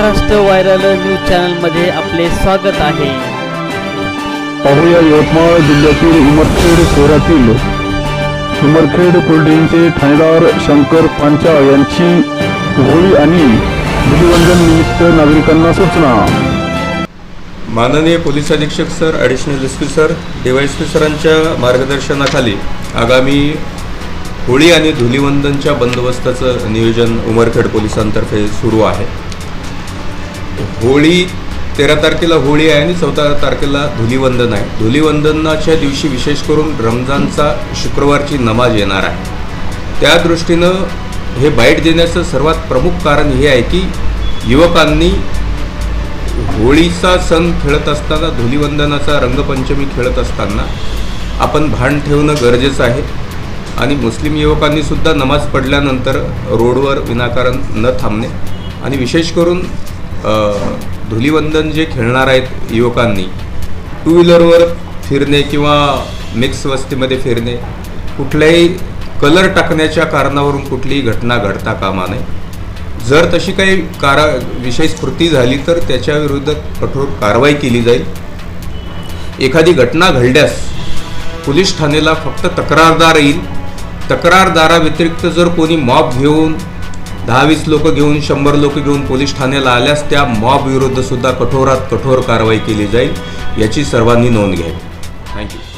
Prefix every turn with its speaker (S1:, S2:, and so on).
S1: Maharashtra viral news चॅनलमध्ये आपले स्वागत आहे.
S2: पाहूया यवतमाळ जिल्ह्यातील उमरखेड शहरातील उमरखेड कोल्ड्रिंकचे ठाणेदार शंकर पांचा यांची होळी आणि धुलिवंदन निमित्त नागरिकांना सूचना.
S3: माननीय पोलीस अधीक्षक sir additional S P sir DYSP सरांच्या मार्गदर्शनाखाली आगामी होळी आणि धुलिवंदनच्या बंदोबस्ताचं नियोजन उमरखेड पोलिसांतर्फे सुरू आहे. होळी तेरा तारखेला होळी आहे आणि चौदा तारखेला धुलीवंदन आहे. धुलीवंदनाच्या दिवशी विशेष करून रमजानचा शुक्रवारची नमाज येणार आहे. त्या दृष्टीनं हे बाईट देण्याचं सर्वात प्रमुख कारण हे आहे की युवकांनी होळीचा सण खेळत असताना धुलीवंदनाचा रंगपंचमी खेळत असताना आपण भान ठेवणं गरजेचं आहे. आणि मुस्लिम युवकांनी सुद्धा नमाज पडल्यानंतर रोडवर विनाकारण न थांबणे. आणि विशेष करून धुलीवंदन जे खेळणार आहेत युवकांनी टू व्हीलरवर फिरणे किंवा मिक्स वस्तीमध्ये फिरणे कुठल्याही कलर टाकण्याच्या कारणावरून कुठलीही घटना घडता कामा नये. जर तशी काही कारा विषय स्फूर्ती झाली तर त्याच्या विरुद्ध कठोर कारवाई केली जाईल. एखादी घटना घडल्यास पोलीस ठाणेला फक्त तक्रारदार येईल. तक्रारदाराव्यतिरिक्त जर कोणी मॉब घेऊन दहा वीस लोक घेऊन शंभर लोक घेऊन पोलीस ठाण्याला आल्यास त्या मॉब विरुद्ध सुद्धा कठोरात कठोर कारवाई केली जाईल याची सर्वांनी नोंद घ्यावी. थँक्यू